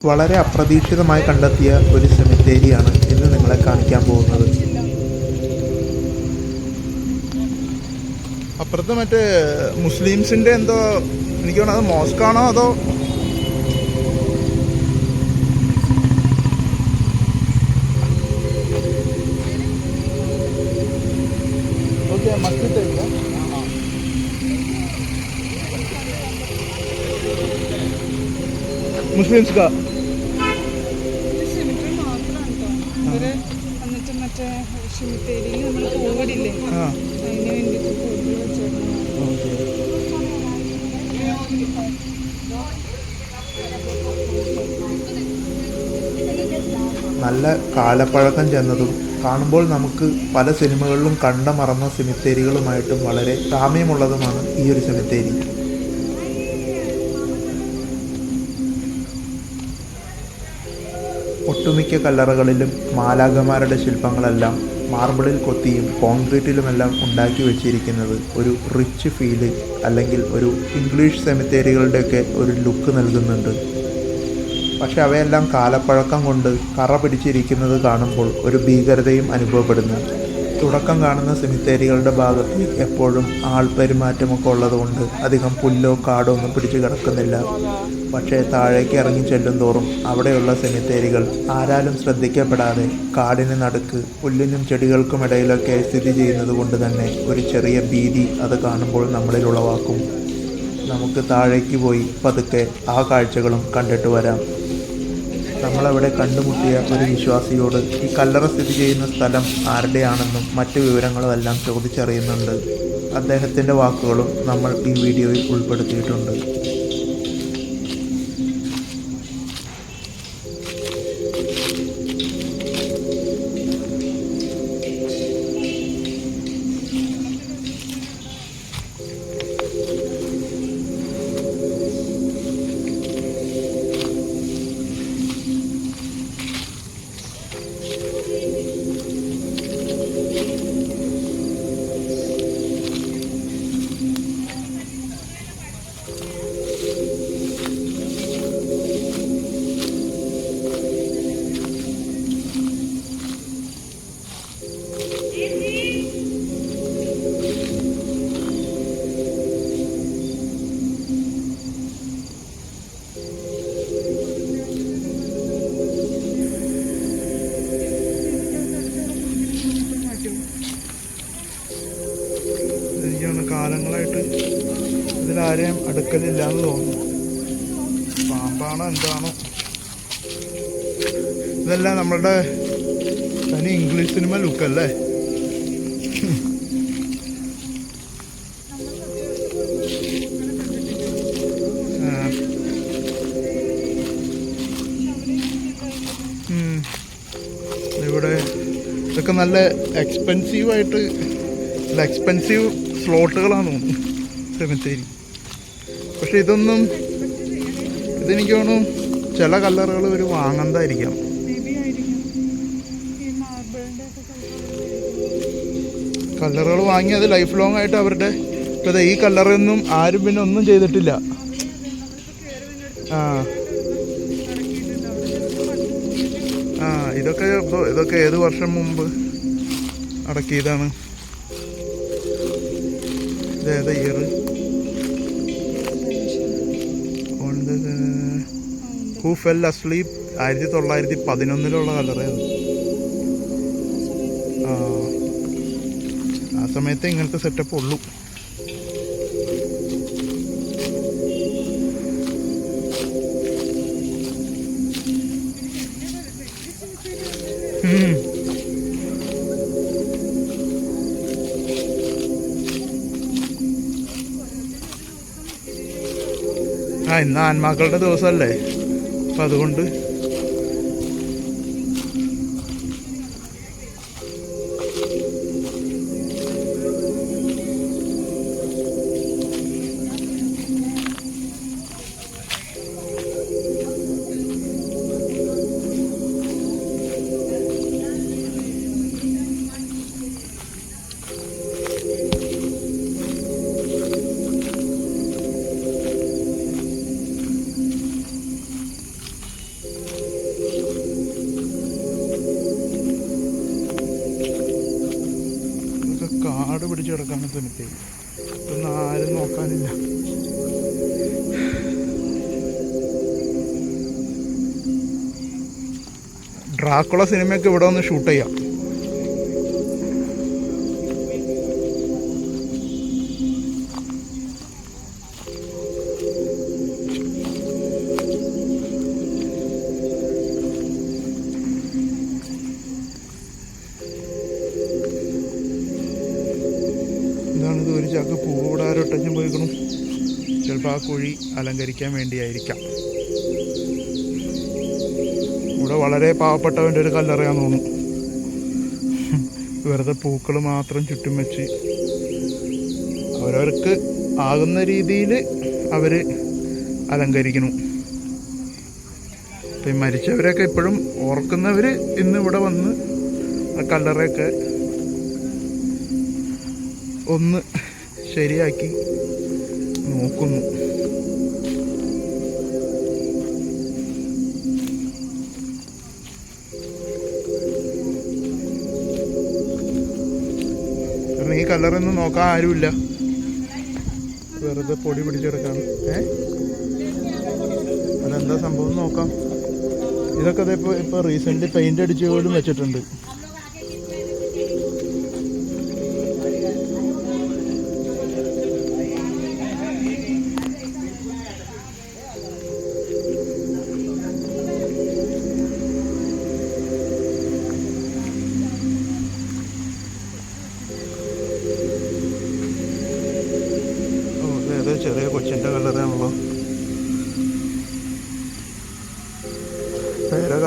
വളരെ അപ്രതീക്ഷിതമായി കണ്ടെത്തിയ ഒരു സെമിത്തേരിയാണ് ഇന്ന് നിങ്ങളെ കാണിക്കാൻ പോകുന്നത്. അപ്പുറത്ത് മറ്റേ മുസ്ലിംസിന്റെ എന്തോ എനിക്ക് തോന്നുന്നത് മോസ്കാണോ അതോ? മുസ്ലിംസ് കാ നല്ല കാലപ്പഴക്കം ചെന്നതും കാണുമ്പോൾ നമുക്ക് പല സിനിമകളിലും കണ്ട മറന്ന സെമിത്തേരികളുമായിട്ടും വളരെ സാമ്യമുള്ളതുമാണ് ഈ ഒരു സെമിത്തേരി. ഒട്ടുമിക്ക കല്ലറകളിലും മാലാഖമാരുടെ ശില്പങ്ങളെല്ലാം മാർബിളിൽ കൊത്തിയും കോൺക്രീറ്റിലുമെല്ലാം ഉണ്ടാക്കി വെച്ചിരിക്കുന്നത് ഒരു റിച്ച് ഫീൽ അല്ലെങ്കിൽ ഒരു ഇംഗ്ലീഷ് സെമിത്തേരികളുടെയൊക്കെ ഒരു ലുക്ക് നൽകുന്നുണ്ട്. പക്ഷെ അവയെല്ലാം കാലപ്പഴക്കം കൊണ്ട് കറ പിടിച്ചിരിക്കുന്നത് കാണുമ്പോൾ ഒരു ഭീകരതയും അനുഭവപ്പെടുന്നു. തുടക്കം കാണുന്ന സെമിത്തേരികളുടെ ഭാഗത്ത് എപ്പോഴും ആൾ പെരുമാറ്റമൊക്കെ ഉള്ളതുകൊണ്ട് അധികം പുല്ലോ കാടോ ഒന്നും പിടിച്ചു കിടക്കുന്നില്ല. പക്ഷേ താഴേക്ക് ഇറങ്ങി ചെല്ലും തോറും അവിടെയുള്ള സെമിത്തേരികൾ ആരാലും ശ്രദ്ധിക്കപ്പെടാതെ കാടിന് നടുക്ക് പുല്ലിനും ചെടികൾക്കും ഇടയിലൊക്കെ സ്ഥിതി ചെയ്യുന്നത് കൊണ്ട് തന്നെ ഒരു ചെറിയ ഭീതി അത് കാണുമ്പോൾ നമ്മളിൽ ഉളവാക്കും. നമുക്ക് താഴേക്ക് പോയി പതുക്കെ ആ കാഴ്ചകളും കണ്ടിട്ട് വരാം. നമ്മളവിടെ കണ്ടുമുട്ടിയ ഒരു വിശ്വാസിയോട് ഈ കല്ലറ സ്ഥിതി ചെയ്യുന്ന സ്ഥലം ആരുടെയാണെന്നും മറ്റു വിവരങ്ങളും എല്ലാം ചോദിച്ചറിയുന്നുണ്ട്. അദ്ദേഹത്തിന്റെ വാക്കുകളും നമ്മൾ ഈ വീഡിയോയിൽ ഉൾപ്പെടുത്തിയിട്ടുണ്ട്. ഇതിലാരെയും അടുക്കലില്ല എന്ന് തോന്നുന്നു. പാമ്പാണോ എന്താണോ. ഇതെല്ലാം നമ്മളുടെ തനി ഇംഗ്ലീഷ് സിനിമ ലുക്കല്ലേ. ഇവിടെ ഇതൊക്കെ നല്ല എക്സ്പെൻസീവായിട്ട് നല്ല എക്സ്പെൻസീവ് സ്ലോട്ടുകളാണ് തോന്നുന്നു. സെമിത്തേരി പക്ഷെ ഇതൊന്നും ഇതെനിക്ക് തോന്നുന്നു ചില കല്ലറുകൾ ഒരു വാങ്ങണ്ടായിരിക്കാം കല്ലറുകൾ വാങ്ങി അത് ലൈഫ് ലോങ് ആയിട്ട് അവരുടെ ഇപ്പം ഈ കളറൊന്നും ആരും പിന്നെ ഒന്നും ചെയ്തിട്ടില്ല. ആ. ആ ഇതൊക്കെ ഇതൊക്കെ ഏത് വർഷം മുമ്പ് അടക്കിയതാണ്? ഇതേതാ ഇയർ ഹൂ ഫെൽ അസ്ലീപ് ആയിരത്തി തൊള്ളായിരത്തി പതിനൊന്നിലുള്ള കലറയാണ് ആ സമയത്ത് ഇങ്ങനത്തെ സെറ്റപ്പ് ഉള്ളൂ. ആ ഇന്ന് ആന്മാക്കളുടെ ദിവസമല്ലേ? അപ്പം അതുകൊണ്ട് കാട് പിടിച്ച് ഒന്നും ആരും നോക്കാനില്ല. ഡ്രാക്കുള സിനിമയൊക്കെ ഇവിടെ ഒന്ന് ഷൂട്ട് ചെയ്യാം. ഇവിടെ പോയിക്കണം ചിലപ്പോൾ ആ കുഴി അലങ്കരിക്കാൻ വേണ്ടിയായിരിക്കാം. ഇവിടെ വളരെ പാവപ്പെട്ടവന്റെ ഒരു കല്ലറയാൻ തോന്നുന്നു. വെറുതെ പൂക്കൾ മാത്രം ചുറ്റും വെച്ച് അവരവർക്ക് ആകുന്ന രീതിയിൽ അവർ അലങ്കരിക്കുന്നു. ഇപ്പം മരിച്ചവരെയൊക്കെ ഇപ്പോഴും ഓർക്കുന്നവർ ഇന്ന് ഇവിടെ വന്ന് ആ കല്ലറയൊക്കെ ഒന്ന് ശരിയാക്കി നോക്കുന്നു. കാരണം ഈ കളറൊന്നും നോക്കാൻ ആരുമില്ല. വെറുതെ പൊടി പിടിച്ചെടുക്കാണ് ഏ? അതെന്താ സംഭവം നോക്കാം. ഇതൊക്കെ ദേ ഇപ്പൊ ഇപ്പൊ റീസെന്റ് പെയിന്റ് അടിച്ച് പോലും വെച്ചിട്ടുണ്ട്.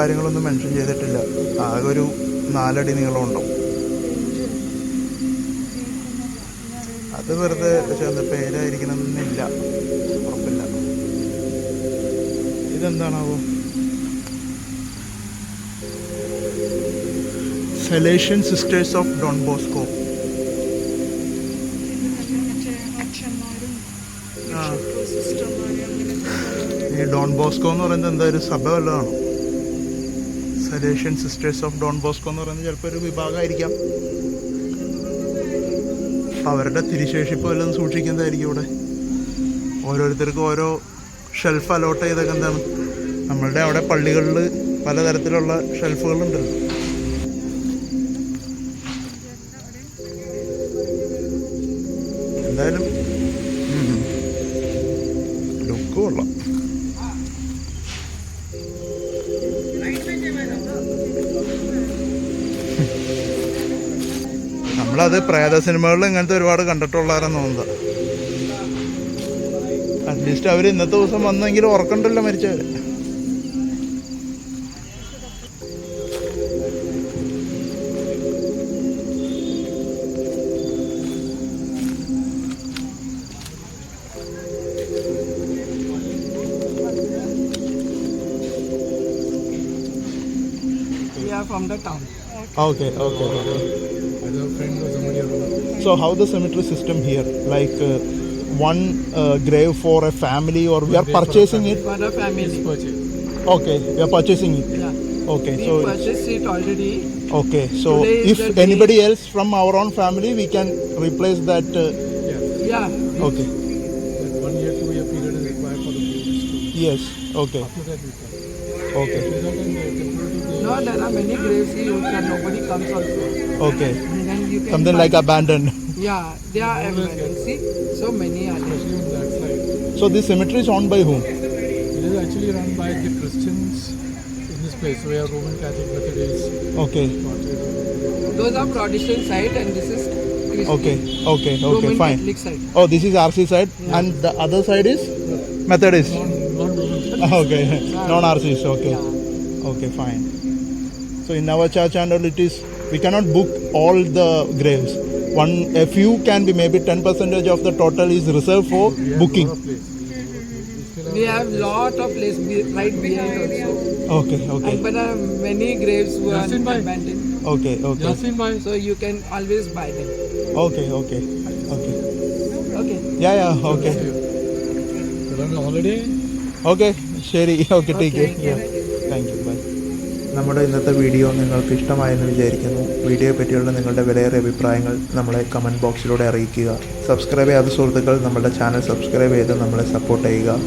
കാര്യങ്ങളൊന്നും മെൻഷൻ ചെയ്തിട്ടില്ല. ആകെ ഒരു നാലടി നീളം ഉണ്ടാവും. അത് വെറുതെ ചേർന്ന് പേരായിരിക്കണമെന്നില്ല. ഉറപ്പില്ല. ഇതെന്താണാവോ? Salesian sisters of Don Bosco ഈ ഡോൺ ബോസ്കോ എന്ന് പറയുന്നത് എന്താ ഒരു സഭ വല്ലതാണോ? Salesian sisters of Don Bosco എന്ന് പറയുന്നത് ചിലപ്പോൾ ഒരു വിഭാഗമായിരിക്കാം. അവരുടെ തിരിശേഷിപ്പ് വല്ലതും സൂക്ഷിക്കുന്നതായിരിക്കും ഇവിടെ. ഓരോരുത്തർക്കും ഓരോ ഷെൽഫ് അലോട്ട് ചെയ്തൊക്കെ എന്താണ് നമ്മളുടെ അവിടെ പള്ളികളിൽ പലതരത്തിലുള്ള ഷെൽഫുകളുണ്ടല്ലോ നമ്മളത് പ്രേത സിനിമകളിൽ ഇങ്ങനത്തെ ഒരുപാട് കണ്ടിട്ടുള്ളവരെന്ന് തോന്നുന്നത് അറ്റ്ലീസ്റ്റ് അവർ ഇന്നത്തെ ദിവസം വന്നെങ്കിൽ ഉറക്കണ്ടല്ലോ മരിച്ചവർ We are from the town. Okay okay okay As a friend or somebody else. So how the cemetery system here? Like uh, one uh, grave for a family, or we are purchasing it? For the family. purchase. Okay, we are purchasing it. Yeah. Okay, We so purchased it already. okay, so Today is if the day- anybody else from our own family, we can replace that. Uh, Yeah. Yeah. okay. That one year, two year period is required for the graves. Yes. Okay. After that, we can. Okay. Without then the temporary grave. No, there are many graves here and nobody comes also. Okay. And then you can Something like abandoned. Yeah, they are abandoned. See, so many are there. Especially on that side. So this cemetery is owned by whom? It is actually run by the Christians in this place. So we have Roman Catholic Methodist. Okay. Those are Protestant side and this is Christian. Okay. Okay. Okay. Roman Fine. Catholic side. Oh, this is RC side, and the other side is Methodist. Non, non-Roman. okay. Non RCs. Okay. Yeah. Okay, fine. So in our church and all it is we cannot book all the graves. One, a few can be maybe 10 percentage of the total is reserved for booking. We have lot of place be- right behind also. Okay, okay. And okay, but uh, many graves were Yasin abandoned. okay, okay, So you can always buy them. okay, okay, okay. Okay. Yeah, yeah, okay, holiday okay. Sherry, okay, take care. Yeah, thank you. Bye. നമ്മുടെ ഇന്നത്തെ video നിങ്ങൾക്ക് ഇഷ്ടമായെന്ന് വിചാരിക്കുന്നു. വീഡിയോയെ പറ്റിയുള്ള നിങ്ങളുടെ വിലയേറിയ അഭിപ്രായങ്ങൾ നമ്മളെ കമന്റ് ബോക്സിലൂടെ അറിയിക്കുക. സബ്സ്ക്രൈബ് ചെയ്യാത്ത സുഹൃത്തുക്കൾ നമ്മുടെ ചാനൽ സബ്സ്ക്രൈബ് ചെയ്ത് നമ്മളെ സപ്പോർട്ട് ചെയ്യുക.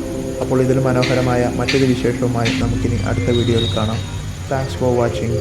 അപ്പോൾ ഇതിൽ മനോഹരമായ മറ്റൊരു വിശേഷവുമായി നമുക്കിനി അടുത്ത വീഡിയോയിൽ കാണാം. Thanks for watching